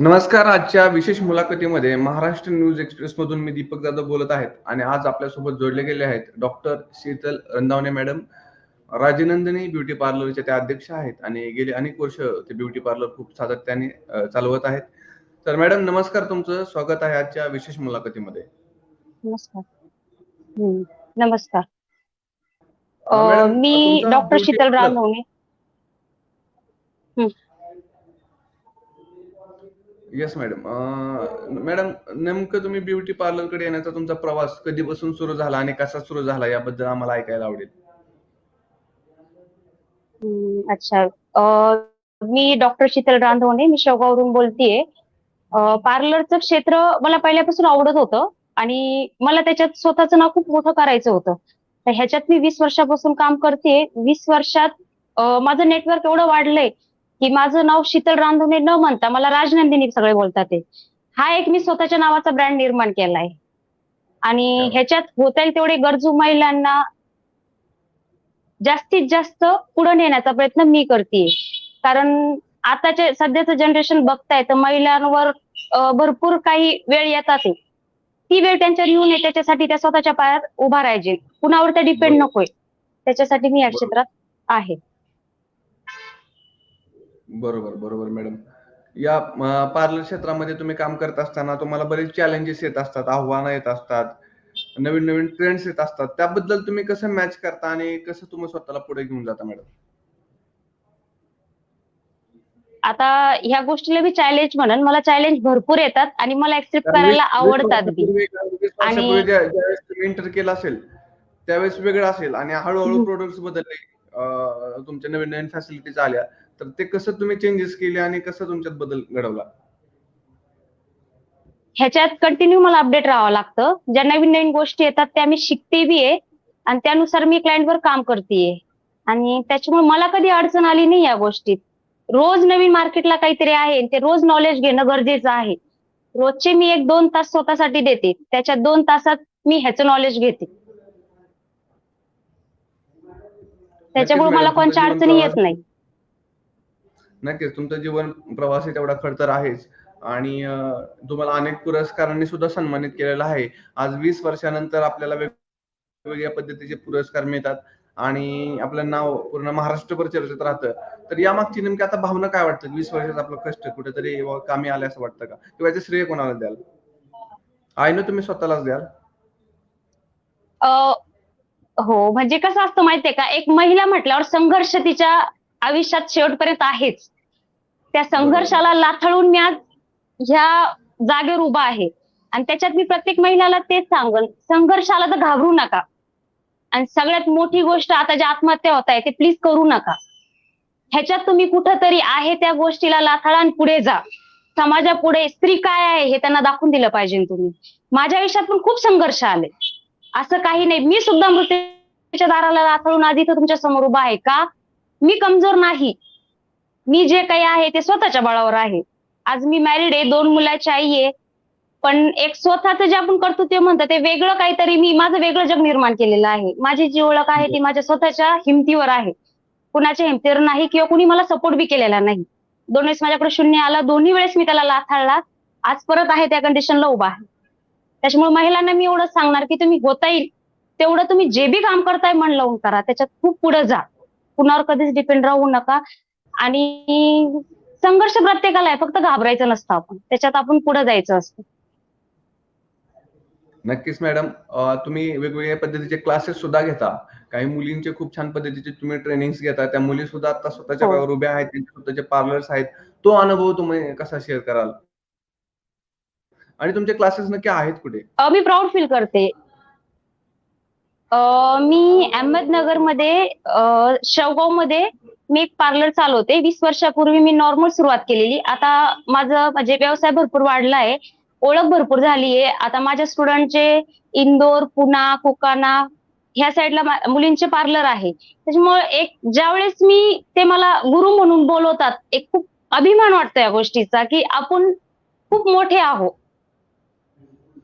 नमस्कार आजच्या विशेष मुलाखतीमध्ये महाराष्ट्र न्यूज एक्सप्रेस मधून मी दीपक जाधव बोलत आहेत आणि आज आपल्यासोबत जोडले गेले आहेत doctor Sheetal Randhawane madam. Rajnandini beauty पार्लरचे त्या अध्यक्ष आहेत आणि गेली अनेक वर्ष ते ब्युटी पार्लर खूप सातत्याने चालवत आहेत. तर मॅडम नमस्कार तुमचं. स्वागत आहे आजच्या विशेष मुलाखतीमध्ये. नमस्कार. नमस्कार. मी doctor Sheetal Ramnawane yes madam madam नेमकं तुम्ही ब्युटी पार्लरकडे येण्याचा तुमचा प्रवास कधीपासून सुरू झाला आणि कसा सुरू झाला याबद्दल आम्हाला ऐकायला आवडेल. हम्म, अच्छा. अं, मी डॉक्टर शीतल रांधवणे मी शेवगाववरून बोलतेय. अं, पार्लरचं क्षेत्र मला पहिल्यापासून आवडत होतं आणि मला त्याच्यात स्वतःचं नाव खूप मोठं करायचं होतं. तर ह्याच्यात मी वीस वर्षापासून काम करते वीस वर्षात अं, माझं नेटवर्क एवढं वाढलंय की माझं नाव शीतल रांधवणे न म्हणता मला राजनंदिनी सगळे बोलतात ते हा एक मी स्वतःच्या नावाचा ब्रँड निर्माण केलाय आणि वा. ह्याच्यात होता येईल तेवढे गरजू महिलांना जास्तीत जास्त पुढे नेण्याचा प्रयत्न मी करते कारण आताचे सध्याचं जनरेशन बघताय तर महिलांवर भरपूर काही वेळ येतात. ती वेळ त्यांच्यावर येऊ नये त्याच्यासाठी त्या स्वतःच्या पायात उभा राहायचे कुणावर त्या डिपेंड. नकोय त्याच्यासाठी मी या. क्षेत्रात आहे बरोबर बरोबर मॅडम. या पार्लर क्षेत्रामध्ये तुम्ही काम करत असताना तुम्हाला बरेच चॅलेंजेस येत असतात आव्हानं येत असतात नवीन नवीन ट्रेंड्स येत असतात. त्याबद्दल तुम्ही कसं मॅच करता आणि कसं तुम्ही स्वतःला पुढे घेऊन जाता मॅडम? आता ह्या गोष्टीला मी चॅलेंज म्हणन मला चॅलेंज भरपूर येतात आणि मला ऍक्सेप्ट करायला आवडतात बी. आणि- ज्यावेळेस तुम्ही इंटर केलं असेल त्यावेळेस वेगळं असेल आणि हळूहळू हम्म. प्रोडक्ट्स बदलले. अं, तुमच्या नवीन नवीन फॅसिलिटीज आल्या. तर ते कसं तुम्ही चेंजेस केले आणि कसं तुमच्यात बदल घडवला? ह्याच्यात कंटिन्यू मला अपडेट राहावं लागतं. ज्या नवीन नवीन गोष्टी येतात त्या मी शिकते बी आहे. आणि त्यानुसार मी क्लायंटवर काम करतेय. आणि त्याच्यामुळे मला कधी अडचण आली नाही या गोष्टीत. रोज नवीन मार्केटला काहीतरी आहे ते रोज नॉलेज घेणं गरजेचं आहे. रोजचे मी एक दोन तास स्वतःसाठी देते. त्याच्यात दोन तासात मी ह्याचं नॉलेज घेते. त्याच्यामुळे मला कोणत्या अडचणी येत नाही. नक्कीच तुमचं जीवन प्रवासी तेवढा खडतर आहेच. आणि तुम्हाला अनेक पुरस्कारांनी सुद्धा सन्मानित केलेलं आहे. आज वीस वर्षानंतर आपल्याला वेगवेगळ्या पद्धतीचे पुरस्कार मिळतात. आणि आपलं नाव पूर्ण महाराष्ट्रभर चर्चेत राहतं. तर यामागची नेमकी आता भावना काय वाटतं? वीस वर्षाचा आपलं कष्ट कुठेतरी कामी आले असं वाटतं का? किंवा याचे श्रेय कोणाला द्याल? आय ना तुम्ही स्वतःलाच द्याल? अ, हो. म्हणजे कसं असतं माहितीये का? एक महिला म्हटल्यावर संघर्ष तिच्या आयुष्यात शेवटपर्यंत आहेच. त्या संघर्षाला लाथळून मी आज ह्या जागेवर उभा आहे. आणि त्याच्यात मी प्रत्येक महिलाला तेच सांगन संघर्षाला तर घाबरू नका. आणि सगळ्यात मोठी गोष्ट आता ज्या आत्महत्या होत आहे ते प्लीज करू नका. ह्याच्यात तुम्ही कुठंतरी आहे त्या गोष्टीला लाथाळा आणि पुढे जा. समाजापुढे स्त्री काय आहे हे त्यांना दाखवून दिलं पाहिजे तुम्ही. माझ्या आयुष्यात पण खूप संघर्ष आले. असं काही नाही. मी सुद्धा मृत्यूच्या दाराला लाथळून आज इथं तुमच्यासमोर उभा आहे का? मी कमजोर नाही. मी जे काही आहे ते स्वतःच्या बळावर आहे. आज मी मॅरिड आहे दोन मुलाची आई आहे. पण एक स्वतःच जे आपण करतो ते म्हणतात ते वेगळं काहीतरी मी माझं वेगळं जग निर्माण केलेलं आहे. माझी जी ओळख आहे ती माझ्या स्वतःच्या हिमतीवर आहे. कुणाच्या हिमतीवर नाही किंवा कुणी मला सपोर्ट बी केलेला नाही. दोन वेळेस माझ्याकडे शून्य आला दोन्ही वेळेस मी त्याला लाथाळला. आज परत आहे त्या कंडिशनला उभा आहे. त्याच्यामुळे महिलांना मी एवढंच सांगणार की तुम्ही होता येईल तेवढं तुम्ही जे बी काम करताय मन लावून करा. त्याच्यात खूप पुढे जा. कुणावर कधीच डिपेंड राहू नका. आणि संघर्ष प्रत्येकाला आहे फक्त घाबरायचं नसतं आपण. त्याच्यात आपण पुढे जायचं असतं. नक्कीच मॅडम तुम्ही वेगवेगळ्या पद्धतीचे क्लासेस सुद्धा घेता. काही मुलींचे खूप छान पद्धतीचे तुम्ही ट्रेनिंग्स घेता. त्या मुली सुद्धा आता स्वतःच्या हो. पायावर उभ्या आहेत त्यांचे स्वतःचे पार्लर्स आहेत. तो अनुभव तुम्ही कसा शेअर कराल? आणि तुमचे क्लासेस नक्की आहेत कुठे? मी प्राऊड फील करते. मी अहमदनगरमध्ये शेवगावमध्ये मी एक पार्लर चालवते. वीस वर्षापूर्वी मी नॉर्मल सुरुवात केलेली. आता माझं म्हणजे व्यवसाय भरपूर वाढला आहे. ओळख भरपूर झाली आहे. आता माझ्या स्टुडंटचे इंदोर पुणा कोकाना ह्या साईडला मुलींचे पार्लर आहे. त्याच्यामुळे एक ज्यावेळेस मी ते मला गुरु म्हणून बोलवतात एक खूप अभिमान वाटतो या गोष्टीचा की आपण खूप मोठे आहोत.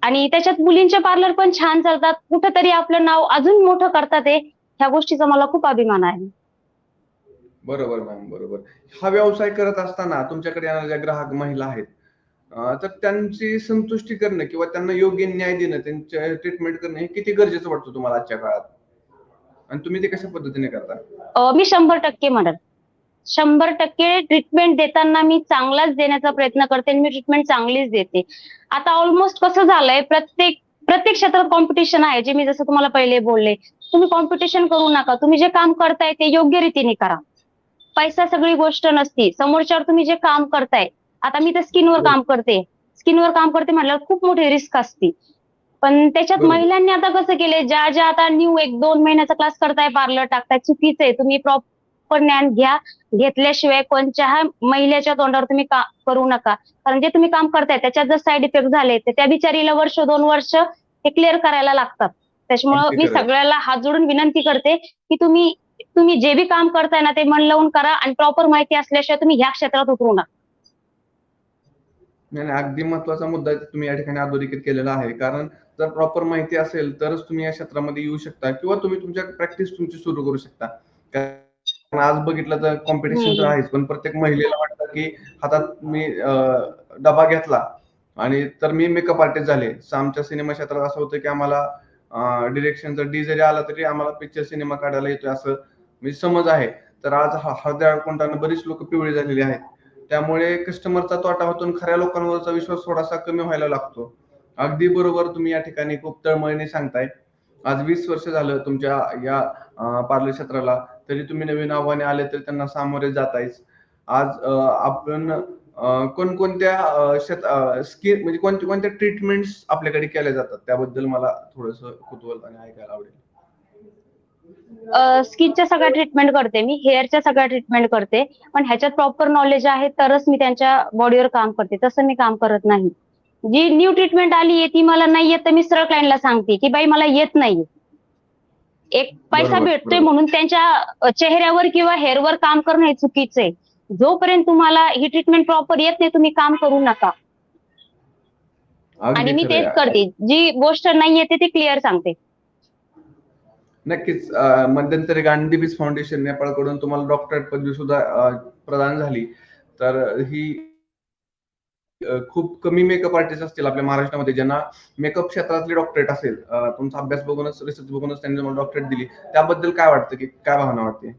आणि त्याच्यात मुलींचे पार्लर पण छान चालतात. कुठंतरी आपलं नाव अजून मोठं करतात ते ह्या गोष्टीचा मला खूप अभिमान आहे. बरोबर मॅम बरोबर. हा व्यवसाय करत असताना तुमच्याकडे येणाऱ्या ज्या ग्राहक महिला आहेत तर त्यांची संतुष्टी करणं किंवा त्यांना योग्य न्याय देणं त्यांच्या ट्रीटमेंट करणं हे किती गरजेचं वाटतं तुम्हाला आजच्या काळात? आणि तुम्ही ते कशा पद्धतीने करता? मी शंभर टक्के म्हणत शंभर टक्के ट्रीटमेंट देताना मी चांगलाच देण्याचा प्रयत्न करते आणि मी ट्रीटमेंट चांगलीच देते. आता ऑलमोस्ट कसं झालंय प्रत्येक प्रत्येक क्षेत्रात कॉम्पिटिशन आहे. जे मी जसं तुम्हाला पहिले बोलले तुम्ही कॉम्पिटिशन करू नका. तुम्ही जे काम करताय ते योग्य रीतीने करा. पैसा सगळी गोष्ट नसती. समोरच्यावर तुम्ही जे काम करताय आता मी तर स्किनवर हो. काम करते. स्किनवर काम करते म्हटल्यावर खूप मोठी रिस्क असते. पण त्याच्यात. महिलांनी आता कसं केलंय? ज्या ज्या आता न्यू एक दोन महिन्याचा क्लास करताय पार्लर टाकताय चुकीचं आहे. तुम्ही प्रॉपर ज्ञान घ्या. घेतल्याशिवाय कोणत्याही महिलेच्या तोंडावर तुम्ही का करू नका. कारण जे तुम्ही काम करताय त्याच्यात जर साईड इफेक्ट झाले तर त्या बिचारीला वर्ष दोन वर्ष हे क्लिअर करायला लागतात. त्याच्यामुळं मी. सगळ्याला हात जोडून विनंती करते की तुम्ही तुम्ही जे बी काम करताय ना ते मन लावून करा आणि प्रॉपर माहिती असल्याशिवाय तुम्ही ह्या क्षेत्रात उतरू नका. नाही अगदी महत्त्वाचा मुद्दा तुम्ही या ठिकाणी अधोरेखित केलेला आहे. कारण जर प्रॉपर माहिती असेल तरच तुम्ही या क्षेत्रामध्ये येऊ शकता किंवा तुम्ही तुमच्या प्रॅक्टिस तुमची सुरू करू शकता. आज बघितलं तर कॉम्पिटिशन तर. आहेच पण प्रत्येक महिलेला वाटतं की हातात मी डबा घेतला आणि तर मी मेकअप आर्टिस्ट झाले. आमच्या सिनेमा क्षेत्रात असं होतं की आम्हाला डिरेक्शनचा डी जरी आला तरी आम्हाला पिक्चर सिनेमा काढायला येतोय असं म्हणजे समज आहे. तर आज ह- हळद्या कोंडानं बरीच लोक पिवळी झालेली आहेत. त्यामुळे कस्टमरचा तोटा होतो खऱ्या लोकांवरचा विश्वास थोडासा कमी व्हायला लागतो. अगदी बरोबर तुम्ही या ठिकाणी खूप तळमळीने सांगताय. आज वीस वर्ष झालं तुमच्या या पार्लर क्षेत्राला तरी तुम्ही नवीन आव्हाने आले तरी त्यांना सामोरे जातायच आज आपण कोणकोणत्या शेत स्किल म्हणजे कोणत्या कोणत्या ट्रीटमेंट आपल्याकडे केल्या जातात? त्याबद्दल मला थोडस कुतूहल आणि ऐकायला आवडेल. स्किनच्या सगळ्या ट्रीटमेंट करते मी हेअरच्या सगळ्या ट्रीटमेंट करते. पण ह्याच्यात प्रॉपर नॉलेज आहे तरच मी त्यांच्या बॉडीवर काम करते. तसं मी काम करत नाही. जी न्यू ट्रीटमेंट आली आहे ती मला नाही येत तर मी सरळ क्लायंटला सांगते की बाई मला येत नाही एक पैसा भेटतोय. म्हणून त्यांच्या चेहऱ्यावर किंवा हेअरवर काम करणं हे चुकीचं आहे. जोपर्यंत तुम्हाला ही ट्रीटमेंट प्रॉपर येत नाही तुम्ही काम करू नका. आणि मी तेच. करते. जी गोष्ट नाही येते ती क्लिअर सांगते. नक्कीच मध्यंतरी गांधी बीज फाउंडेशन नेपाळकडून तुम्हाला डॉक्टरेट पदवी सुद्धा प्रदान झाली. तर ही खूप कमी मेकअप आर्टिस्ट असतील आपल्या महाराष्ट्रामध्ये ज्यांना मेकअप क्षेत्रातली डॉक्टरेट असेल. तुमचा अभ्यास बघूनच रिसर्च बघूनच त्यांनी तुम्हाला डॉक्टरेट दिली. त्याबद्दल काय वाटतं की काय भावना वाटते?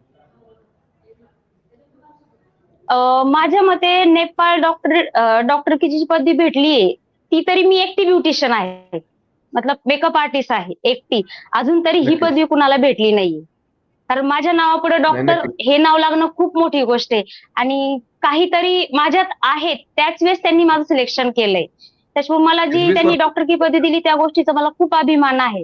माझ्या मते नेपाळ डॉक्टर डॉक्टर की जी पदवी भेटलीये ती तरी मी एकटी ब्युटिशियन आहे. मतलब मेकअप आर्टिस्ट आहे एकटी. अजून तरी ही. पदवी कुणाला भेटली नाहीये. कारण माझ्या नावापुढे डॉक्टर. हे नाव लागणं खूप मोठी गोष्ट आहे. आणि काहीतरी माझ्यात आहेत त्याच वेळेस त्यांनी माझं सिलेक्शन केलंय. त्याच्यामुळे मला जी त्यांनी डॉक्टर की पदवी दिली त्या गोष्टीचा मला खूप अभिमान आहे.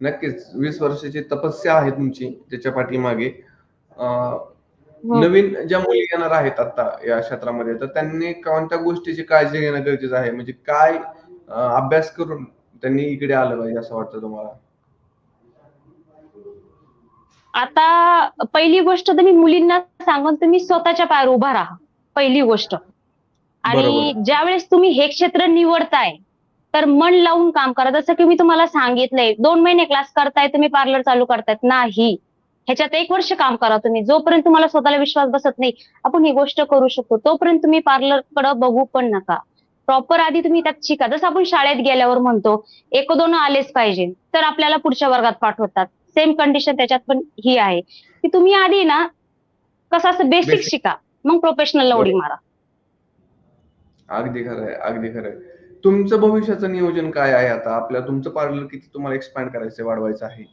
नक्कीच वीस वर्षाची तपस्या आहे तुमची त्याच्या पाठीमागे. हो. नवीन ज्या मुली येणार आहेत आता या क्षेत्रामध्ये तर त्यांनी कोणत्या गोष्टीची काळजी घेणं गरजेचं आहे? म्हणजे काय अभ्यास करून त्यांनी इकडे आलं पाहिजे असं वाटतं तुम्हाला? आता पहिली गोष्ट तर मी मुलींना सांगून तुम्ही स्वतःच्या पायावर उभा राहा. पहिली गोष्ट. आणि. ज्यावेळेस तुम्ही हे क्षेत्र निवडताय तर मन लावून काम करा. जसं की मी तुम्हाला सांगितलंय दोन महिने क्लास करताय तुम्ही पार्लर चालू करतायत. नाही. ह्याच्यात एक वर्ष काम करा तुम्ही. जोपर्यंत तुम्हाला स्वतःला विश्वास बसत नाही आपण ही गोष्ट करू शकतो. तोपर्यंत तुम्ही पार्लरकडे बघू पण नका. प्रॉपर आधी तुम्ही त्यात शिका. जसं आपण शाळेत गेल्यावर म्हणतो एक दोन आलेच पाहिजे तर आपल्याला पुढच्या वर्गात पाठवतात. सेम कंडिशन त्याच्यात पण ही आहे. की तुम्ही आधी ना कसं असं बेसिक. शिका मग प्रोफेशनल उडी मारा. अगदी खरं आहे अगदी खरं आहे. तुमचं भविष्याचं नियोजन काय आहे आता? आपल्या तुमचं पार्लर किती तुम्हाला एक्सपांड करायचं वाढवायचं आहे?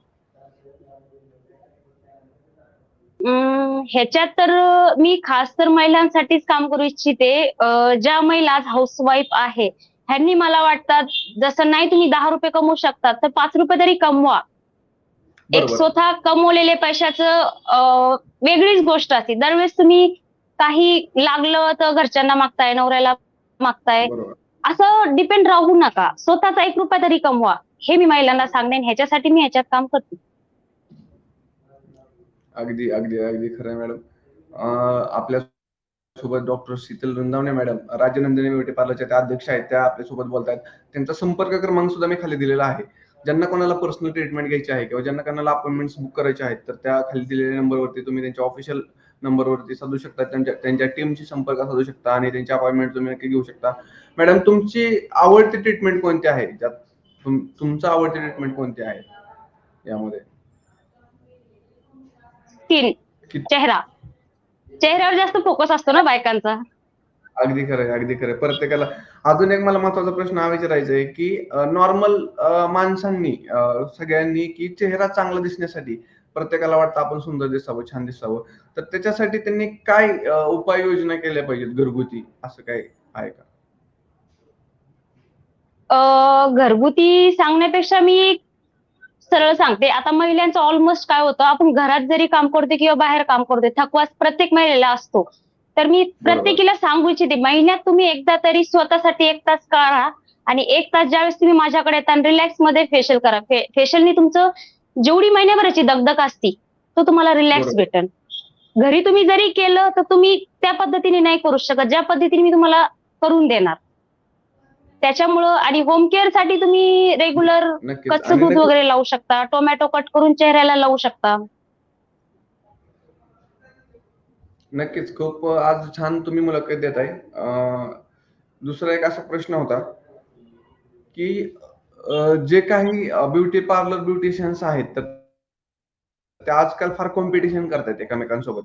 ह्याच्यात तर मी खास तर महिलांसाठीच काम करू इच्छिते. ज्या महिला आज हाऊसवाईफ आहे ह्यांनी मला वाटतात जसं नाही तुम्ही दहा रुपये कमवू शकतात तर पाच रुपये तरी कमवा. एक स्वतः कमवलेले पैशाचं वेगळीच गोष्ट असते. दरवेळेस तुम्ही काही लागलं तर घरच्यांना मागताय नवऱ्याला मागताय. असं डिपेंड राहू नका. स्वतःचा एक रुपया तरी कमवा. हे मी महिलांना सांगेन ह्याच्यासाठी मी ह्याच्यात काम करते. अगदी अगदी अगदी खरं आहे मॅडम. आपल्यासोबत doctor Sheetal Vrindawane madam Rajnandini beauty पार्लरच्या त्या अध्यक्ष आहेत त्या आपल्यासोबत बोलतायत. त्यांचा संपर्क क्रमांक सुद्धा मी खाली दिलेला आहे. ज्यांना कोणाला पर्सनल ट्रीटमेंट घ्यायची आहे किंवा ज्यांना कोणाला अपॉइंटमेंट्स बुक करायचे आहेत तर त्या खाली दिलेल्या नंबरवरती तुम्ही त्यांच्या ऑफिशियल नंबरवरती साधू शकता त्यांच्या त्यांच्या टीमशी संपर्क साधू शकता आणि त्यांची अपॉइंटमेंट तुम्ही नक्की घेऊ शकता. मॅडम तुमची आवडती ट्रीटमेंट कोणती आहे? ज्यात तुम- तुमचं आवडती ट्रीटमेंट कोणती आहे? यामध्ये. स्किन चेहरा. चेहऱ्यावर जास्त फोकस असतो ना बायकांचा. अगदी खरं अगदी खरं प्रत्येकाला अजून एक मला महत्त्वाचा प्रश्न हा विचारायचा आहे की नॉर्मल माणसांनी सगळ्यांनी की चेहरा चांगला दिसण्यासाठी प्रत्येकाला वाटतं आपण सुंदर दिसावं छान दिसावं. तर त्याच्यासाठी त्यांनी काय अं, उपाययोजना केल्या पाहिजेत घरगुती? असं काय आहे का? घरगुती सांगण्यापेक्षा मी सरळ सांगते. आता महिलांचं ऑलमोस्ट काय होतं आपण घरात जरी काम करतो किंवा बाहेर काम करतो थकवा प्रत्येक महिलेला असतो. तर मी प्रत्येकीला सांगू इच्छिते महिन्यात तुम्ही एकदा तरी स्वतःसाठी एक तास काढा आणि एक तास ज्यावेळेस तुम्ही माझ्याकडे येता रिलॅक्समध्ये फेशियल करा. फेशियलनी तुमचं जेवढी महिन्याभराची दगदग असती तो तुम्हाला रिलॅक्स. भेटेल घरी तुम्ही जरी केलं तर तुम्ही त्या पद्धतीने नाही करू शकत. ज्या पद्धतीने मी तुम्हाला करून देणार. त्याच्यामुळं आणि होम केअरसाठी तुम्ही रेग्युलर कच्चं दूध वगैरे लावू शकता टोमॅटो कट करून चेहऱ्याला लावू शकता. नक्कीच. खूप आज छान तुम्ही मुलाखत देत आहे अं, दुसरा एक असा प्रश्न होता की अं, जे काही ब्युटी पार्लर ब्युटिशियन्स आहेत तर ते आजकाल फार कॉम्पिटिशन करतायत एकमेकांसोबत.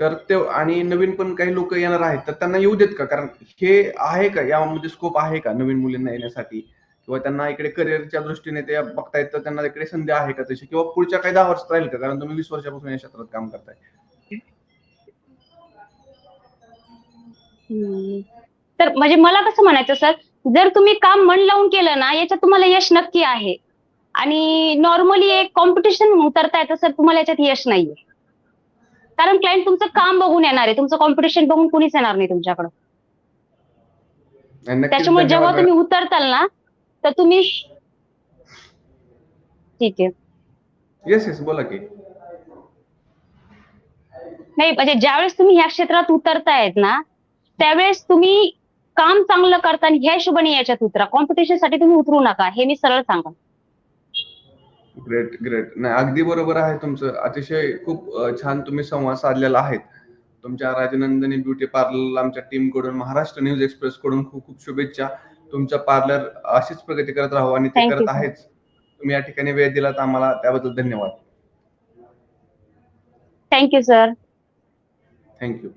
तर ते आणि नवीन पण काही लोक येणार आहेत तर त्यांना येऊ देत का? कारण हे आहे का? यामध्ये स्कोप आहे का नवीन मुलींना येण्यासाठी? किंवा त्यांना इकडे करिअरच्या दृष्टीने ते बघतायत तर त्यांना इकडे संधी आहे का? तशी किंवा पुढच्या काही दहा वर्ष राहील का? कारण तुम्ही वीस वर्षापासून या क्षेत्रात काम करताय. तर म्हणजे मला कसं म्हणायचं सर जर तुम्ही काम मन लावून केलं ना याच्यात तुम्हाला यश नक्की आहे. आणि नॉर्मली एक कॉम्पिटिशन उतरता येतं सर तुम्हाला याच्यात यश नाहीये. कारण क्लायंट तुमचं काम बघून येणार आहे. तुमचं कॉम्पिटिशन बघून कुणीच येणार नाही तुमच्याकडे. त्याच्यामुळे जेव्हा तुम्ही उतरताल ना तर तुम्ही ठीक आहे. येस येस बोला की. नाही म्हणजे ज्यावेळेस तुम्ही ह्या क्षेत्रात उतरतायत ना त्यावेळेस तुम्ही काम चांगलं करता आणि ह्या हिशोबाने याच्यात उतरा. कॉम्पिटिशनसाठी तुम्ही उतरू नका. हे मी सरळ सांगा ग्रेट ग्रेट नाही अगदी बरोबर आहे तुमचं. अतिशय खूप छान तुम्ही संवाद साधलेला आहे. तुमच्या राजनंदिनी ब्युटी पार्लर आमच्या टीमकडून महाराष्ट्र न्यूज एक्सप्रेस कडून खूप खूप शुभेच्छा. तुमचं पार्लर अशीच प्रगती करत राहू आणि ते करत. आहेच. तुम्ही या ठिकाणी वेळ दिलात आम्हाला. त्याबद्दल धन्यवाद. Thank you sir thank you